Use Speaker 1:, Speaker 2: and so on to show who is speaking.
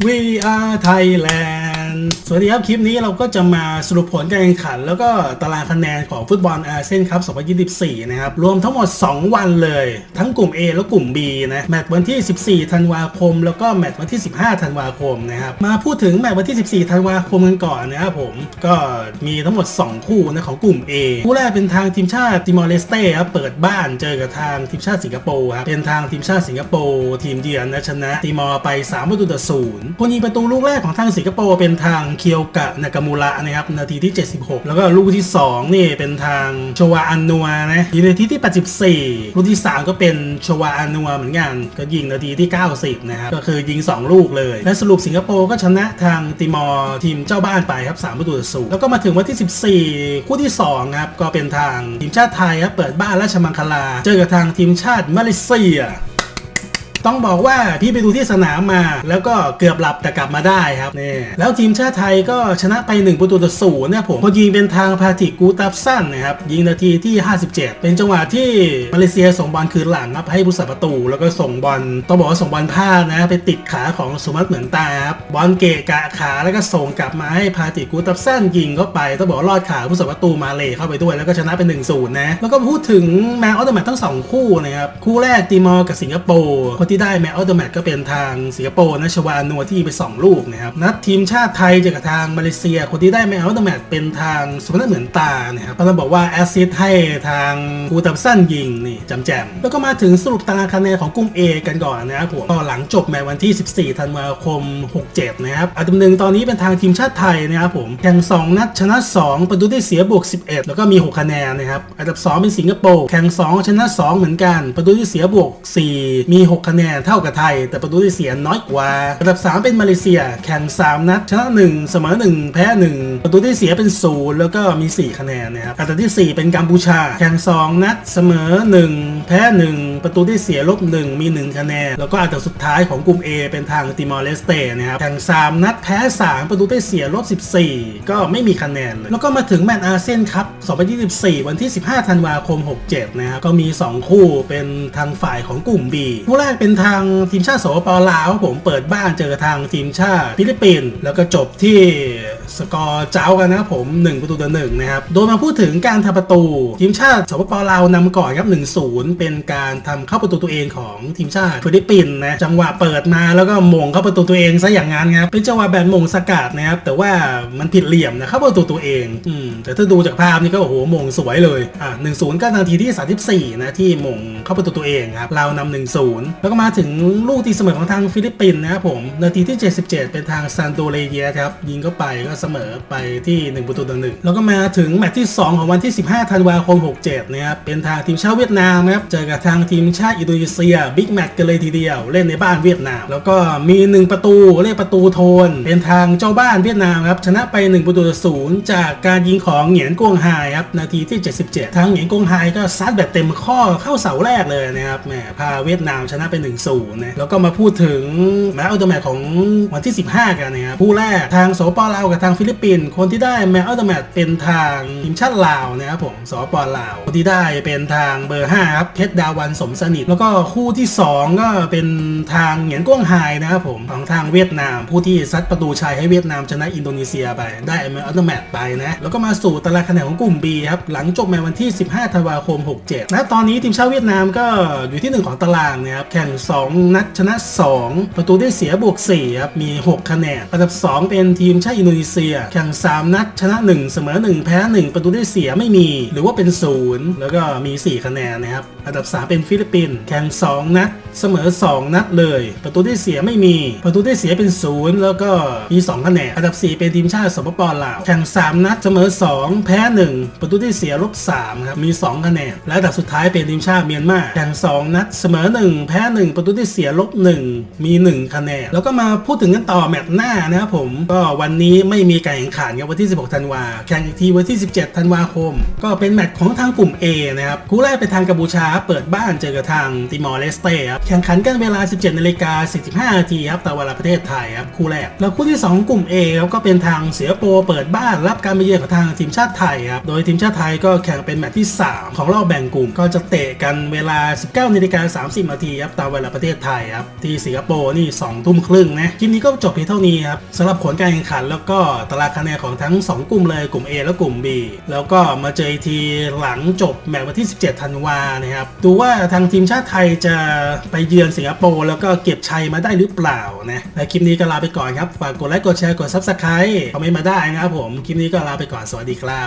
Speaker 1: We are Thailand สวัสดีครับ คลิปนี้เราก็จะมาสรุปผลการแข่งขัน แล้วก็ตารางคะแนนของฟุตบอลอาเซียนคัพ 2024 นะครับ รวมทั้งหมด 2 วันเลย ทั้งกลุ่ม A และกลุ่ม B นะ แมตช์วันที่ 14 ธันวาคม แล้วก็แมตช์วันที่ 15 ธันวาคมนะครับ มาพูดถึงแมตช์วันที่ 14 ธันวาคมกันก่อนนะครับผม ก็มีทั้งหมด 2 คู่นะของกลุ่ม A คู่แรกเป็นทางทีมชาติติมอร์เลสเต้ครับ เปิดบ้านเจอกับทางทีมชาติสิงคโปร์ครับ เป็นทางทีมชาติสิงคโปร์ทีมเยือนนะชนะติมอร์ไป3ประตูต่อศูนย์คนยิงประตูลูกแรกของทางสิงคโปร์เป็นทางเคียวกะนากามูระนะครับนาทีที่ 76 แล้วก็ลูกที่ 2 นี่เป็นทางโชวาอันนัวนะยิงนาทีที่ 84 ลูกที่ 3 ก็เป็นโชวาอันนัวเหมือนกัน ก็ยิงนาทีที่ 90 นะครับ ก็คือยิง 2 ลูกเลย และสรุปสิงคโปร์ก็ชนะทางติมอร์ทีมเจ้าบ้านไปครับ3ประตูต่อศูนย์แล้วก็มาถึงวันที่ 14 คู่ที่2ครับก็เป็นทางทีมชาติไทยครับเปิดบ้านราชมังคลา เจอกับทางทีมชาติมาเลเซีย ต้องบอกว่าพี่ไปดูที่สนามมา แล้วก็เกือบหลับแต่กลับมาได้ครับนี่แล้วทีมชาติไทยก็ชนะไป 1 ประตูต่อศูนย์นี่ยผมคนยิงเป็นทางพาติกูตับสั้นนะครับยิงนาทีที่ 57 เป็นจังหวะที่มาเลเซียส่งบอลคืนหลังครับให้ผู้สัประตู แล้วก็ส่งบอลต้องบอกว่าส่งบอลพลาดนะไปติดขาของสุมัตเหมือนตาครับบอลเกะกะขาแล้วก็ส่งกลับมาให้พาติกูตับสั้นยิงเข้าไปต้องบอกว่าลอดขาผู้สัประตูมาเลเข้าไปด้วย แล้วก็ชนะเป็น1-0นย์นะแล้วก็พูดถึงแมนออฟเดอะแมตทั้งสองคู่นะครับคู่แรกติมอร์กับสิงคโปร์คนที่ได้แมนออฟเดอะแมตก็เป็นทางสิงคโปร์นะชวานัวที่ยิงไป 2 ลูกนะครับนัดทีมชาติไทยเจอกับทางมาเลเซีย คนที่ได้แมนออฟเดอะแมตเป็นทางสุพรรณเหมือนตานะครับก็ต้องบอกว่าแอสซิสให้ทางกูตับสั้นยิงนี่จำแจมแล้วก็มาถึงสรุปตารางคะแนนของกลุ่ม A กันก่อนนะครับผมก็หลังจบแมตช์วันที่ 14 ธันวาคม 67 นะครับอันดับหนึ่งตอนนี้เป็นทางทีมชาติไทยนะครับผมแข่ง 2 นัดชนะ 2 ประตูได้เสียบวก 11 แล้วก็มี 6 คะแนนนะครับอันดับ 2 เป็นสิงคโปร์แข่ง 2 ชนะ 2 เหมือนกัน ประตูได้เสียบวก 4 มี 6 คะแนนเท่ากับไทย แต่ประตูได้เสียน้อยกว่า อันดับ 3 เป็นมาเลเซีย แข่ง 3 นัดชนะ 1 เสมอ 1 แพ้ 1 ประตูได้เสียเป็นศูนย์แล้วก็มี 4 คะแนนนะครับอันดับทีสี่4 เป็นกัมพูชา แข่ง 2 นัดเสมอ 1 แพ้ 1 ประตูได้เสียลบ1มี 1 คะแนน แล้วก็อันดับสุดท้ายของกลุ่ม A เป็นทางติมอร์เลสเตนะครับแข่ง 3 นัดแพ้ 3 ประตูได้เสียลบ 14 ก็ไม่มีคะแนนเลยแล้วก็มาถึงแมตช์อาเซียนคัพ2024 วันที่ 15 ธันวาคม 67 นะครับ ก็มี 2 คู่เป็นทางฝ่ายของกลุ่ม B คู่แรกเป็นทางทีมชาติสปปลาวผมเปิดบ้านเจอทางทีมชาติฟิลิปปินส์แล้วก็จบที่สกอร์เจ้ากันนะครับผม 1 ประตูต่อหนึ่งนะครับ โดยมาพูดถึงการทำประตู ทีมชาติสปปลาวนำก่อนครับ 1-0 เป็นการทำเข้าประตูตัวเองของทีมชาติฟิลิปปินส์นะจังหวะเปิดมาแล้วก็มงเข้าประตูตัวเองซะอย่างนั้นครับเป็นจังหวะแบบมงสกัดนะครับแต่ว่ามันผิดเหลี่ยมนะเข้าประตูตัวเองอืมแต่ถ้าดูจากภาพนี่ก็โอ้โหมงสวยเลยอะ1-0ก็นาทีที่ 34 นะที่มงเข้าประตูตัวเองครับเรานำ1-0แล้วก็มาถึงลูกตีเสมอของทางฟิลิปปินส์นะครับผมนาทีที่ 77 เป็นทางซานโดเลเยสครับยิงเข้าไปก็เสมอไปที่1ประตูต่อหนึ่งแล้วก็มาถึงแมตช์ที่ 2 ของวันที่ 15 ธันวาคม 67 นะครับเป็นทางทีมชาติเวียดนามครับเจอกับทางทีมชาติอินโดนีเซียบิ๊กแมตช์กันเลยทีเดียว เล่นในบ้านเวียดนาม แล้วก็มี 1 ประตูเรียกประตูโทน เป็นทางเจ้าบ้านเวียดนามครับชนะไป 1 ประตูต่อศูนย์จากการยิงของเหงียนกวงไฮครับนาทีที่ 77ทางเหงียนกวงไฮก็ซัดแบบเต็มข้อเข้าเสาแรกเลยนะครับแหมพาเวียดนามชนะไป1-0นะแล้วก็มาพูดถึงแมตช์อัลเตอร์แมตช์ของวันที่ 15 กันนะครับผู้แรกทางสปปลาวกับทางฟิลิปปินส์คนที่ได้แมตช์อัลเตอร์แมตช์เป็นทางทีมชาติลาวนะครับผมสปปลาวคนที่ได้เป็นทางเบอร์5ครับเพชรดาวันสมสนิท แล้วก็คู่ที่ 2 ก็เป็นทางเหงียนก้วงไฮนะครับผมของทางเวียดนาม ผู้ที่ซัดประตูชัยให้เวียดนามชนะอินโดนีเซียไปได้แมตช์อัลเตอร์แมตไปนะแล้วก็มาสู่ตารางคะแนนของกลุ่ม B ครับหลังจบแมตช์วันที่ 15ธันวาคม 67และตอนนี้ทีมชาติเวียดนามก็อยู่ที่ 1 ของตารางนะครับแข่ง 2 นัดชนะ 2 ประตูได้เสียบวก4ครับมี 6 คะแนนอันดับ 2 เป็นทีมชาติอินโดนีเซีย แข่ง 3 นัดชนะ 1 เสมอ 1 แพ้ 1 ประตูได้เสียไม่มี หรือว่าเป็น 0 แล้วก็มี 4 คะแนนนะครับอันดับ 3 เป็นฟิลิปปินส์แข่ง2 นัด เสมอ 2 นัดเลย ประตูได้เสียไม่มี ประตูได้เสียเป็น 0 แล้วก็มี 2 คะแนน อันดับ 4 เป็นทีมชาติสปปลาว แข่ง 3 นัด เสมอ 2 แพ้ 1 ประตูได้เสียลบ3ครับมี 2 คะแนน และอันดับสุดท้ายเป็นทีมชาติเมียนมา แข่ง 2 นัด เสมอ 1 แพ้ 1 ประตูได้เสียลบ1มี 1 คะแนน แล้วก็มาพูดถึงกันต่อแมตช์หน้านะครับผม ก็วันนี้ไม่มีการแข่งขันครับวันที่ 16 ธันวา แข่งอีกทีวันที่ 17 ธันวาคม ก็เป็นแมตช์ของทางกลุ่ม A นะครับ คู่แรกเป็นทางกัมพูชาเปิดบ้านเจอกับทางติมอร์เลสเต้ครับแข่งขันกันเวลา 17นาฬิกา45นาทีครับตามเวลาประเทศไทยครับคู่แรก แล้วคู่ที่ 2 กลุ่ม A ครับก็เป็นทางสิงคโปร์เปิดบ้านรับการมาเยือนของทางทีมชาติไทยครับโดยทีมชาติไทยก็แข่งเป็นแมตช์ที่ 3 ของรอบแบ่งกลุ่มก็จะเตะกันเวลา 19นาฬิกา30นาทีครับตามเวลาประเทศไทยครับที่สิงคโปร์นี่2ทุ่มครึ่งนะคลิปนี้ก็จบเพียงเท่านี้ครับสำหรับผลการแข่งขันแล้วก็ตารางคะแนนของทั้ง 2 กลุ่มเลยกลุ่ม A และกลุ่ม B แล้วก็มาเจอทีหลังจบแมตช์วันที่ 17 ธันวานะครับดูว่าทางทีมชาติไทยจะไปเยือนสิงคโปร์แล้วก็เก็บชัยมาได้หรือเปล่านะและคลิปนี้ก็ลาไปก่อนครับ ฝากกดไลค์กดแชร์กดซับสไครต์คอมเมนต์มาได้นะครับผม คลิปนี้ก็ลาไปก่อน สวัสดีครับ